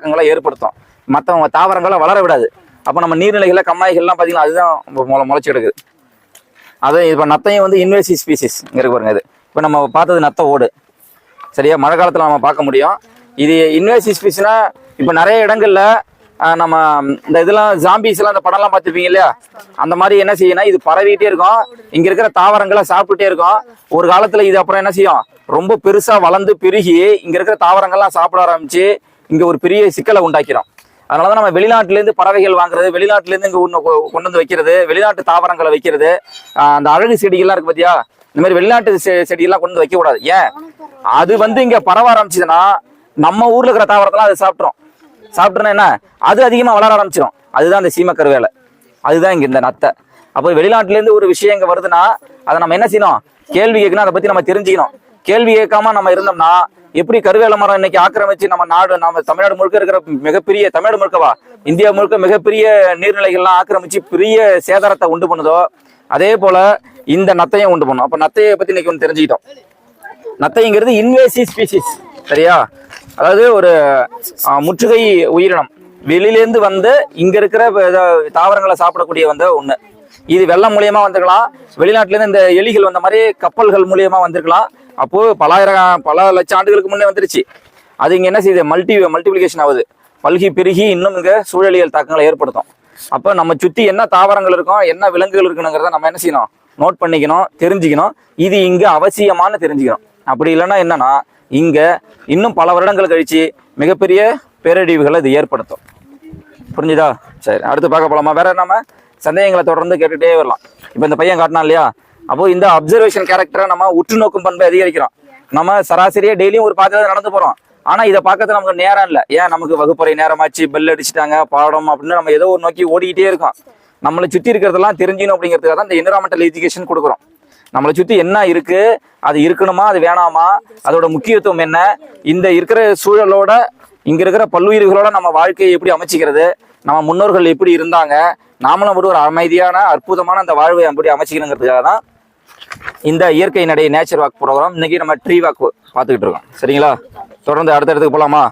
தாக்கங்களை ஏற்படுத்தும். மற்றவங்க தாவரங்களை வளர விடாது. அப்போ நம்ம நீர்நிலைகளில் கம்மாய்கள்லாம் பார்த்தீங்கன்னா அதுதான் முளை முளைச்சி கிடக்குது. அது இப்போ நத்தையும் வந்து இன்வேசிவ் ஸ்பீசிஸ் இருக்கு பாருங்க இது. இப்போ நம்ம பார்த்தது நத்த ஓடு. சரியா? மழை காலத்தில் நம்ம பார்க்க முடியும். இது இன்வேசிவ் ஸ்பீஸ்னா இப்போ நிறைய இடங்களில் நம்ம இந்த இதெல்லாம் ஜாம்பீஸ்லாம் அந்த இந்த படம்லாம் பார்த்துருப்பீங்க இல்லையா? அந்த மாதிரி என்ன செய்யணும் இது பரவிட்டே இருக்கும். இங்கே இருக்கிற தாவரங்களை சாப்பிட்டுட்டே இருக்கும். ஒரு காலத்தில் இது அப்புறம் என்ன செய்யும்? ரொம்ப பெருசாக வளர்ந்து பெருகி இங்கே இருக்கிற தாவரங்கள்லாம் சாப்பிட ஆரம்பிச்சு இங்க ஒரு பெரிய சிக்கலை உண்டாக்கிறோம். அதனாலதான் நம்ம வெளிநாட்டுல இருந்து பறவைகள் வாங்குறது வெளிநாட்டுல இருந்து இங்க கொண்டு வந்து வைக்கிறது வெளிநாட்டு தாவரங்களை வைக்கிறது அந்த அழகு செடிகள்லாம் இருக்கு பாத்தியா? இந்த மாதிரி வெளிநாட்டு செ- செடியெல்லாம் கொண்டு வந்து வைக்க கூடாது ஏன்? அது வந்து இங்க பரவ ஆரம்பிச்சதுன்னா நம்ம ஊர்ல இருக்கிற தாவரத்தெல்லாம் அது சாப்பிட்றோம் சாப்பிட்டோன்னா என்ன? அது அதிகமா வளர ஆரம்பிச்சிடும் அதுதான் இந்த சீமக்கருவேலை. அதுதான் இங்க இந்த நத்தை. அப்போ வெளிநாட்டுல இருந்து ஒரு விஷயம் இங்க வருதுன்னா அதை நம்ம என்ன செய்யணும்? கேள்வி கேட்கணும் அதை பத்தி நம்ம தெரிஞ்சுக்கணும். கேள்வி கேட்காம நம்ம இருந்தோம்னா எப்படி கருவேல மரம் இன்னைக்கு ஆக்கிரமிச்சு நம்ம நாடு நம்ம தமிழ்நாடு முழுக்க இருக்கிற மிகப்பெரிய தமிழ்நாடு முழுக்கவா? இந்தியா முழுக்க மிகப்பெரிய நீர்நிலைகள்லாம் ஆக்கிரமிச்சு பெரிய சேதாரத்தை உண்டு பண்ணுதோ அதே போல இந்த நத்தையும் உண்டு பண்ணும். அப்ப நத்தையை பத்தி இன்னைக்கு ஒன்று தெரிஞ்சுக்கிட்டோம். நத்தைங்கிறது இன்வேசி ஸ்பீசிஸ் சரியா? அதாவது ஒரு முற்றுகை உயிரினம். வெளியிலேருந்து வந்து இங்க இருக்கிற தாவரங்களை சாப்பிடக்கூடிய வந்து ஒண்ணு. இது வெள்ளம் மூலியமா வந்திருக்கலாம். வெளிநாட்டுல இருந்து இந்த எலிகள் வந்த மாதிரி கப்பல்கள் மூலியமா வந்திருக்கலாம். அப்போ பலாயிரம் பல லட்சம் ஆண்டுகளுக்கு முன்னே வந்துருச்சு. அது இங்க என்ன செய்யுது? மல்டி மல்டிபிளிகேஷன் ஆகுது. பல்கி பெருகி இன்னும் இங்க சூழலியல் தாக்கங்களை ஏற்படுத்தும். அப்போ நம்ம சுற்றி என்ன தாவரங்கள் இருக்கும் என்ன விலங்குகள் இருக்கணுங்கிறத நம்ம என்ன செய்யணும்? நோட் பண்ணிக்கணும் தெரிஞ்சுக்கணும். இது இங்கே அவசியமான தெரிஞ்சுக்கணும். அப்படி இல்லைன்னா என்னன்னா இங்கே இன்னும் பல வருடங்கள் கழித்து மிகப்பெரிய பேரழிவுகளை இது ஏற்படுத்தும். புரிஞ்சுதா? சரி அடுத்து பார்க்க போகலாமா வேற நம்ம? சந்தேகங்களை தொடர்ந்து கேட்டுகிட்டே வரலாம். இப்போ இந்த பையன் காட்டினான் இல்லையா? அப்போ இந்த அப்சர்வேஷன் கேரக்டரை நம்ம உற்று நோக்கும் பண்பை அதிகரிக்கிறோம். நம்ம சராசரியா டெய்லியும் ஒரு பாதையில நடந்து போறோம். ஆனா இதை பார்க்கறது நமக்கு நேரம் இல்லை. ஏன்? நமக்கு வகுப்பறை நேரமாச்சு பெல் அடிச்சிட்டாங்க பாடம் அப்படின்னு நம்ம ஏதோ ஒரு நோக்கி ஓடிக்கிட்டே இருக்கோம். நம்மளை சுத்தி இருக்கிறதெல்லாம் தெரிஞ்சிக்கணும் அப்படிங்கிறதுக்காக தான் இந்த என்விரான்மெண்டல் எஜுகேஷன் கொடுக்குறோம். நம்மளை சுத்தி என்ன இருக்கு? அது இருக்கணுமா? அது வேணாமா? அதோட முக்கியத்துவம் என்ன? இந்த இருக்கிற சூழலோட இங்க இருக்கிற பல்லுயிர்களோட நம்ம வாழ்க்கையை எப்படி அமைச்சிக்கிறது? நம்ம முன்னோர்கள் எப்படி இருந்தாங்க? நாமளும் ஒரு ஒரு அமைதியான அற்புதமான அந்த வாழ்வை எப்படி அமைச்சிக்கணுங்கிறதுக்காக தான் இந்த இயற்கை நடை நேச்சர் வாக் ப்ரோக்ராம் இன்னைக்கு நம்ம ட்ரீ வாக் பார்த்துக்கிட்டு இருக்கோம். சரிங்களா? தொடர்ந்து அடுத்த இடத்துக்கு போகலாமா